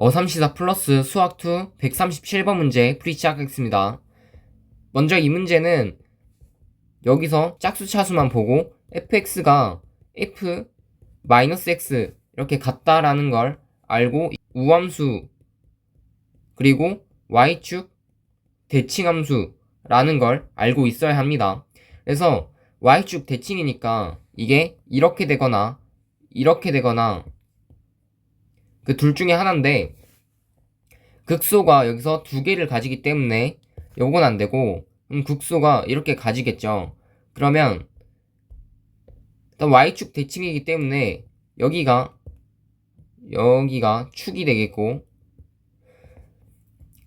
어삼시사 플러스 수학2 137번 문제 풀이 시작하겠습니다. 먼저 이 문제는 여기서 짝수 차수만 보고 fx가 f 마이너스 x 이렇게 같다라는 걸 알고 우함수 그리고 y축 대칭함수라는 걸 알고 있어야 합니다. 그래서 y축 대칭이니까 이게 이렇게 되거나 이렇게 되거나 그 둘 중에 하나인데 극소가 여기서 두 개를 가지기 때문에 요건 안 되고 그럼 극소가 이렇게 가지겠죠. 그러면 일단 y축 대칭이기 때문에 여기가 여기가 축이 되겠고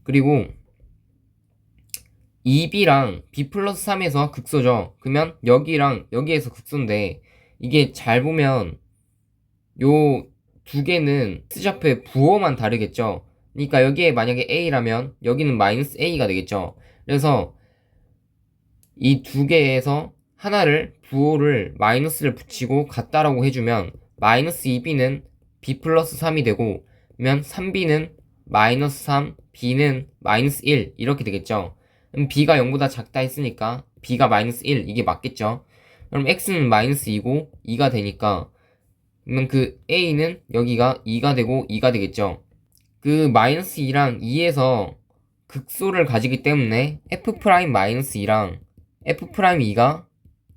그리고 2b랑 b 플러스 3에서 극소죠. 그러면 여기랑 여기에서 극소인데 이게 잘 보면 요 두 개는 X좌표의 부호만 다르겠죠. 그러니까 여기에 만약에 A라면 여기는 마이너스 A가 되겠죠. 그래서 이 두 개에서 하나를 부호를 마이너스를 붙이고 같다라고 해주면 마이너스 2b는 b 플러스 3이 되고 그러면 3b는 마이너스 3, b는 마이너스 1 이렇게 되겠죠. 그럼 b가 0보다 작다 했으니까 b가 마이너스 1 이게 맞겠죠. 그럼 x는 마이너스 2고 2가 되니까 그러면 그 a는 여기가 2가 되고 2가 되겠죠. 그 마이너스 2랑 2에서 극소를 가지기 때문에 f 프라임 마이너스 2랑 f 프라임 2가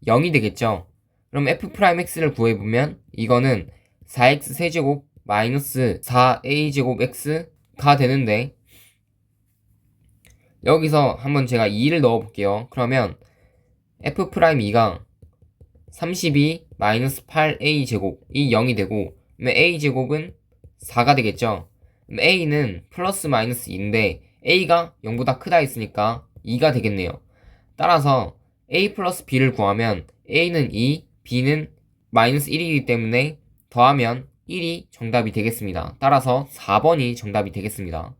0이 되겠죠. 그럼 f 프라임 x를 구해보면 이거는 4x 세제곱 마이너스 4a 제곱 x가 되는데 여기서 한번 제가 2를 넣어볼게요. 그러면 f 프라임 2가 32 마이너스 8a 제곱이 0이 되고 a 제곱은 4가 되겠죠. a는 플러스 마이너스 2인데 a가 0보다 크다 했으니까 2가 되겠네요. 따라서 a 플러스 b를 구하면 a는 2, b는 마이너스 1이기 때문에 더하면 1이 정답이 되겠습니다. 따라서 4번이 정답이 되겠습니다.